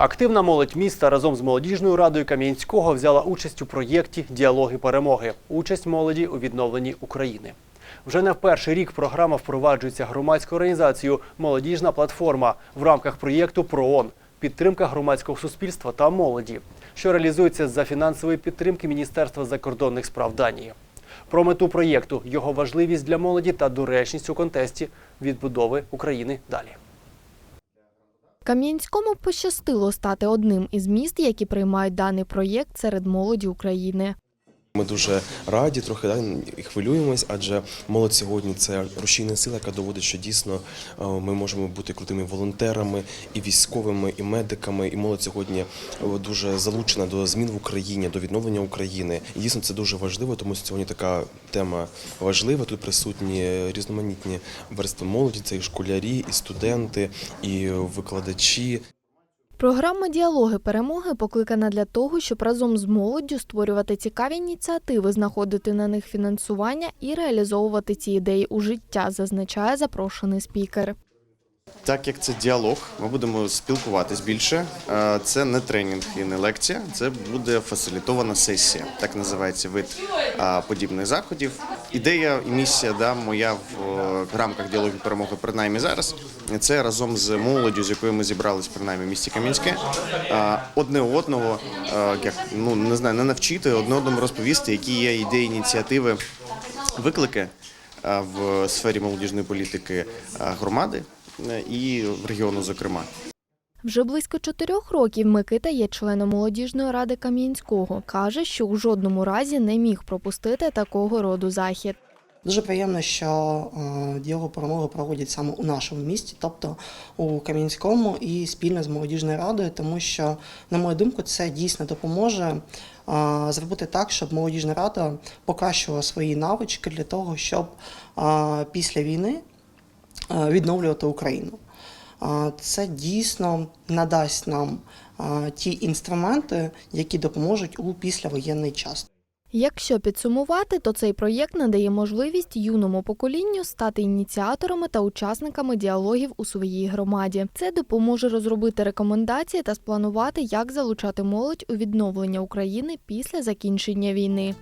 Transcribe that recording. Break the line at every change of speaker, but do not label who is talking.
Активна молодь міста разом з молодіжною радою Кам'янського взяла участь у проєкті Діалоги перемоги. Участь молоді у відновленні України. Вже не в перший рік програма впроваджується громадською організацією Молодіжна платформа в рамках проєкту ПРООН підтримка громадського суспільства та молоді, що реалізується за фінансової підтримки Міністерства закордонних справ Данії. Про мету проєкту, його важливість для молоді та доречність у контексті відбудови України далі.
Кам'янському пощастило стати одним із міст, які приймають даний проєкт серед молоді України.
Ми дуже раді, трохи да, і хвилюємось, адже молодь сьогодні це рушійна сила, яка доводить, що дійсно е, ми можемо бути крутими волонтерами, і військовими, і медиками. І молодь сьогодні е, дуже залучена до змін в Україні, до відновлення України. І дійсно це дуже важливо, тому що сьогодні така тема важлива. Тут присутні різноманітні верстви молоді, це і школярі, і студенти, і викладачі.
Програма Діалоги перемоги покликана для того, щоб разом з молоддю створювати цікаві ініціативи, знаходити на них фінансування і реалізовувати ці ідеї у життя, зазначає запрошений спікер.
Так як це діалог, ми будемо спілкуватись більше. Е, Це не тренінг і не лекція, це буде фасилітована сесія. Так називається вид е, подібних заходів. Ідея і місія да, моя в е, рамках діалогів перемоги, принаймні зараз. Це разом з молоддю, з якою ми зібрались принаймні в місті Кам'янське, одне одного, як ну не знаю, не навчити, одне одному розповісти, які є ідеї, ініціативи, виклики в сфері молодіжної політики громади і в регіону, зокрема.
Вже близько чотирьох років Микита є членом молодіжної ради Кам'янського. Каже, що у жодному разі не міг пропустити такого роду захід.
Дуже приємно, що е, діалог перемоги проводять саме у нашому місті, тобто у Кам'янському і спільно з молодіжною радою, тому що, на мою думку, це дійсно допоможе е, зробити так, щоб молодіжна рада покращувала свої навички для того, щоб е, після війни е, відновлювати Україну. Е, Це дійсно надасть нам е, ті інструменти, які допоможуть у післявоєнний час.
Якщо підсумувати, то цей проєкт надає можливість юному поколінню стати ініціаторами та учасниками діалогів у своїй громаді. Це допоможе розробити рекомендації та спланувати, як залучати молодь у відновлення України після закінчення війни.